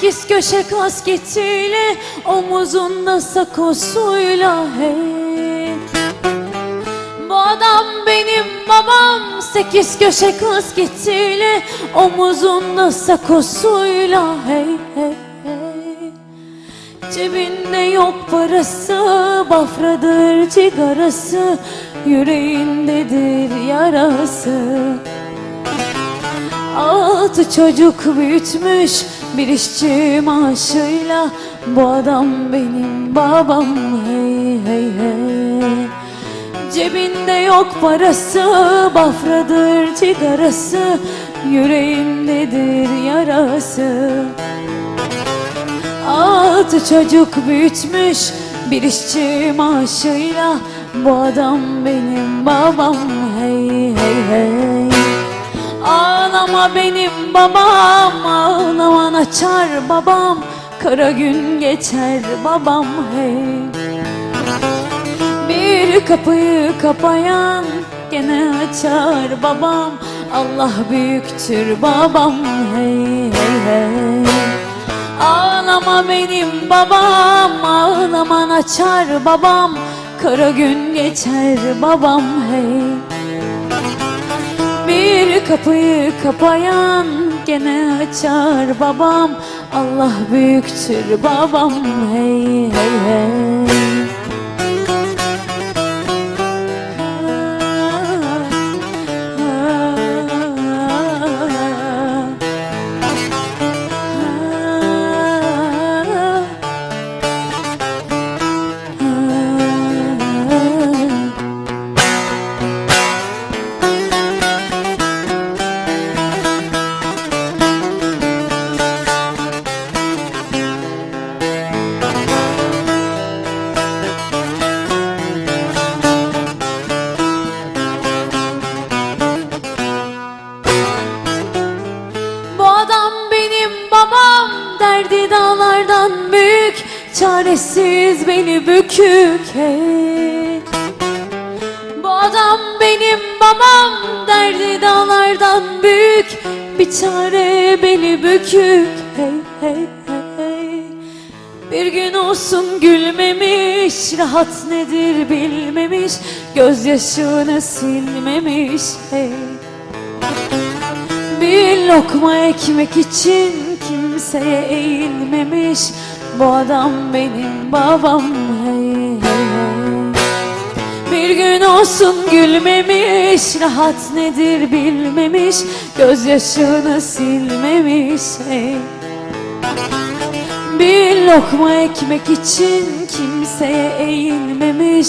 sekiz köşe kasketiyle Omuzunda sakosuyla hey. Bu adam benim babam Sekiz köşe kasketiyle Omuzunda sakosuyla hey hey hey. Cebinde yok parası Bafradır cigarası Yüreğindedir yarası. Altı çocuk büyütmüş bir işçi maaşıyla Bu adam benim babam. Hey hey hey. Cebinde yok parası Bafradır cigarası Yüreğindedir yarası? Altı çocuk büyütmüş bir işçi maaşıyla Bu adam benim babam. Hey hey hey Ağlama benim babam ağlaman açar babam. Kara gün geçer babam hey. Bir kapıyı kapayan gene açar babam. Allah büyüktür babam hey hey hey. Ağlama benim babam ağlaman açar babam. Kara gün geçer babam hey bir kapıyı kapayan gene açar babam. Allah büyüktür babam. Hey hey hey olsun gülmemiş Rahat nedir bilmemiş Gözyaşını silmemiş. Hey. Bir lokma ekmek için kimseye eğilmemiş Bu adam benim babam. Hey hey Bir gün olsun gülmemiş Rahat nedir bilmemiş Gözyaşını silmemiş. Hey bir lokma ekmek için kimseye eğilmemiş.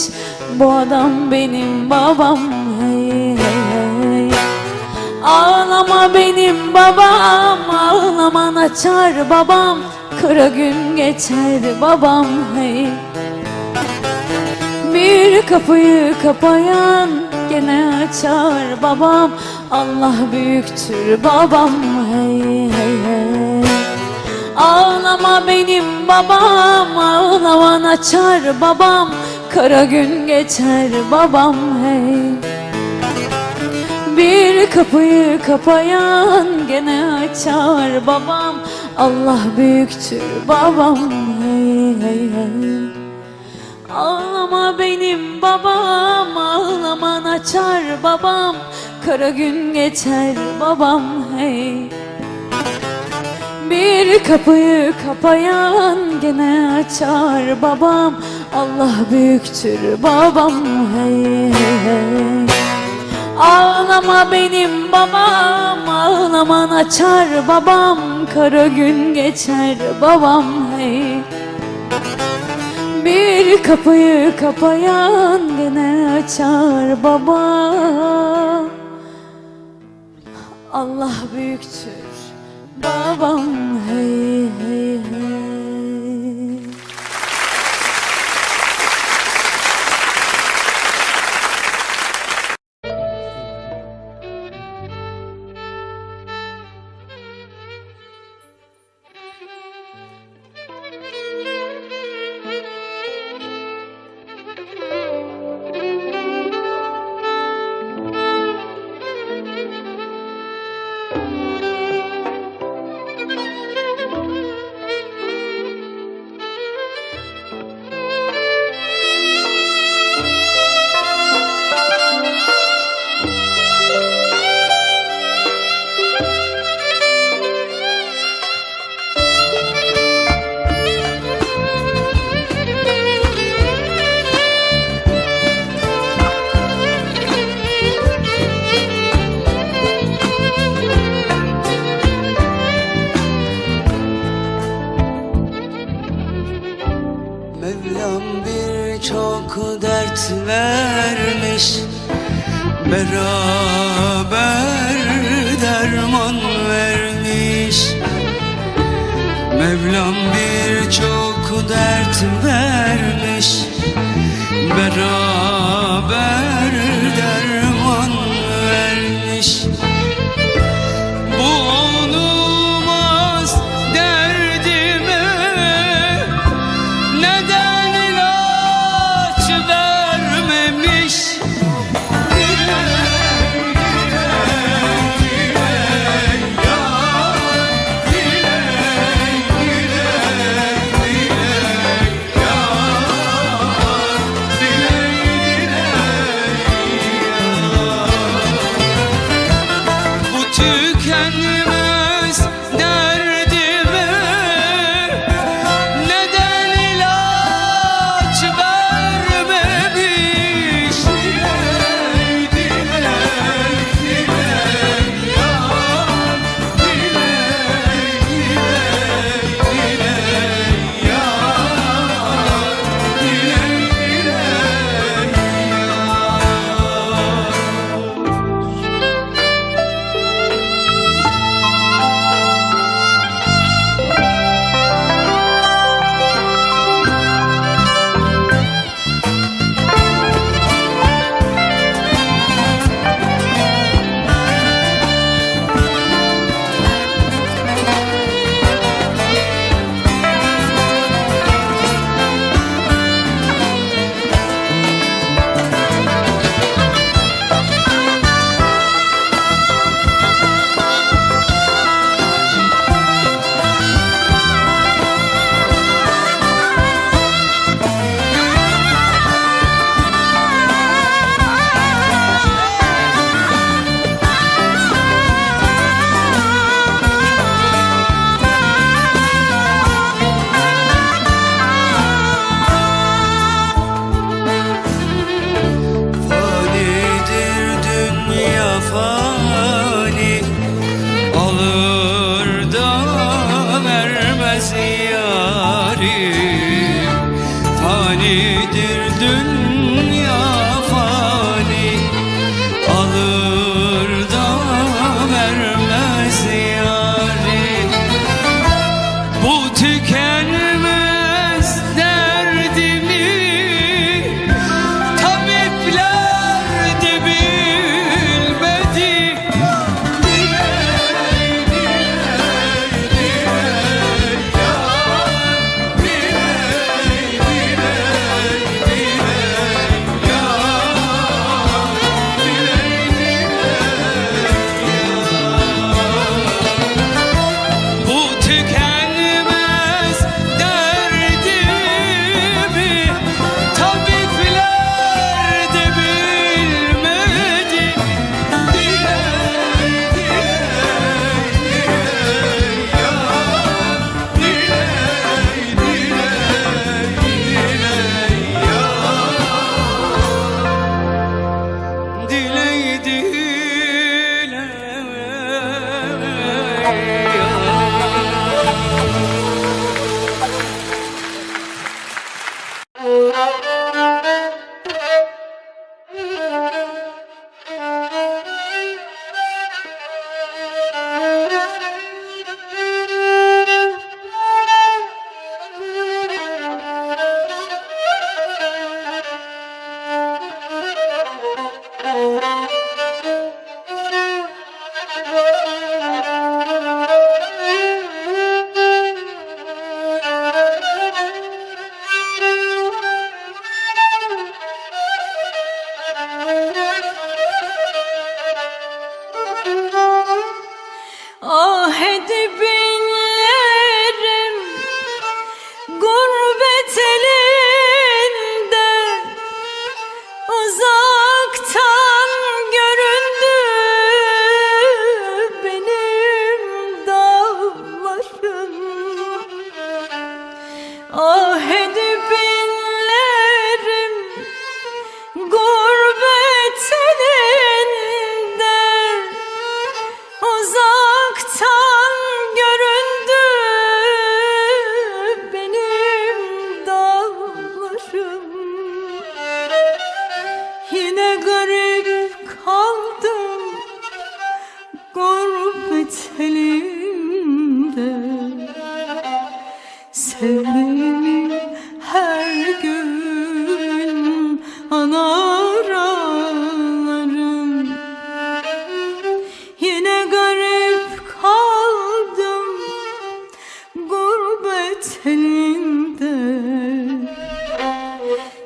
Bu adam benim babam hey hey hey. Ağlama benim babam Ağlaman açar babam. Kara gün geçer babam hey. Bir kapıyı kapayan gene açar babam. Allah büyüktür babam hey Ağlama benim babam Ağlaman açar babam. Kara gün geçer babam hey. Bir kapıyı kapayan gene açar babam. Allah büyüktür babam hey hey hey. Ağlama benim babam ağlaman açar babam. Kara gün geçer babam hey Bir kapıyı kapayan gene açar babam. Allah büyüktür babam hey hey Ağlama benim babam Ağlaman açar babam. Kara gün geçer babam hey. Bir kapıyı kapayan gene açar babam. Allah büyüktür babam hey hey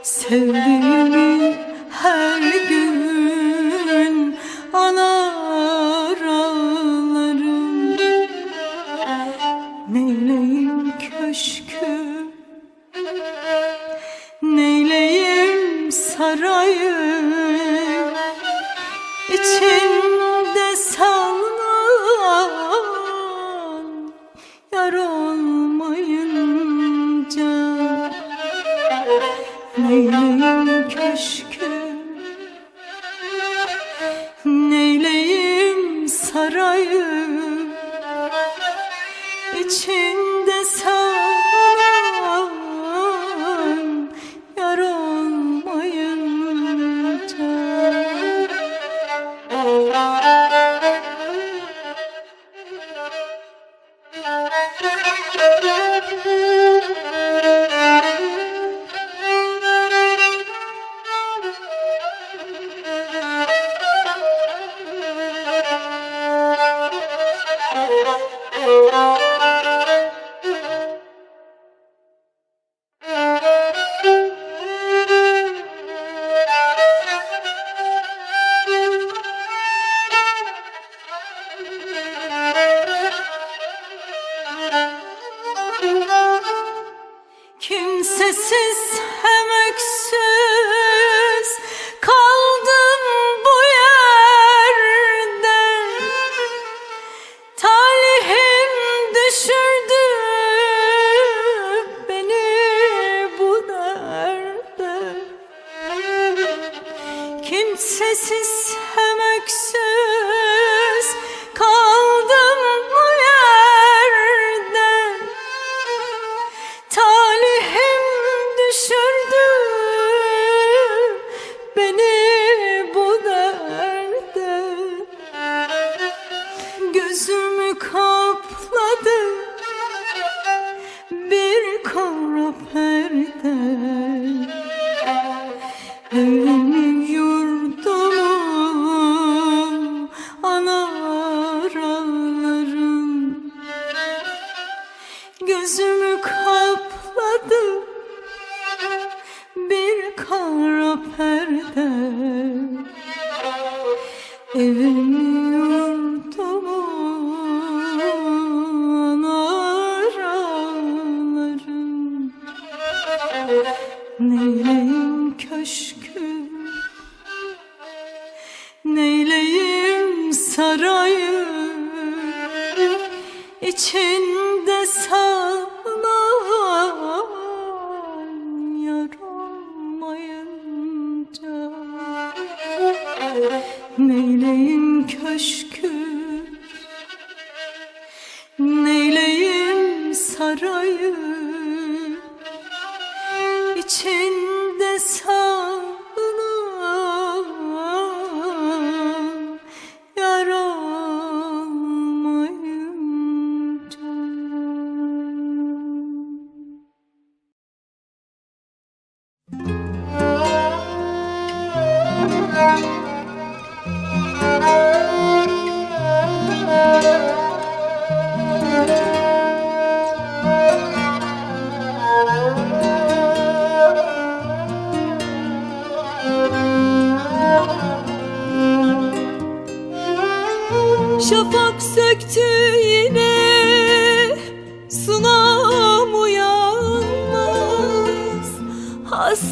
Sevdiğimi içinde sen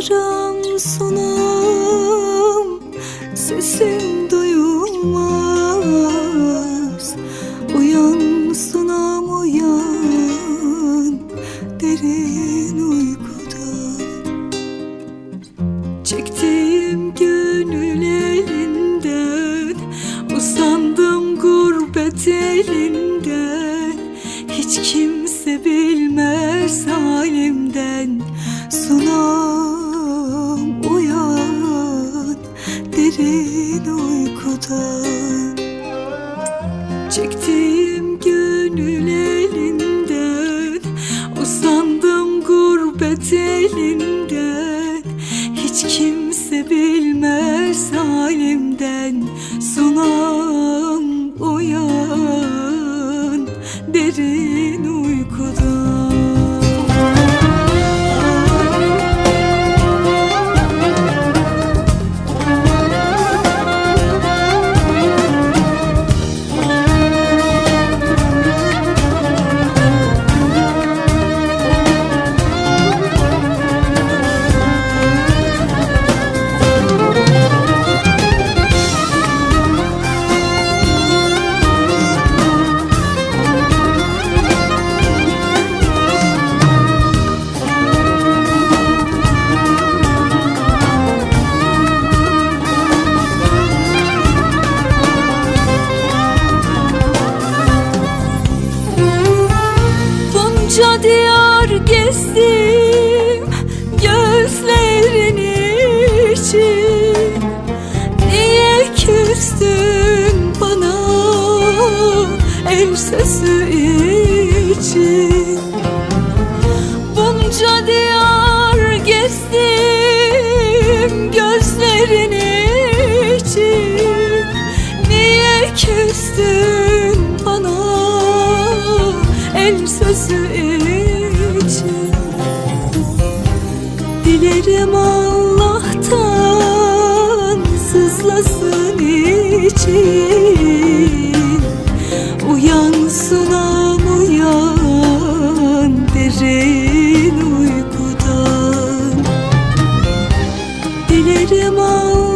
Yaram sonum Sesim derin uykuda Çektiğim elbisesi için. Bunca diyar 梦。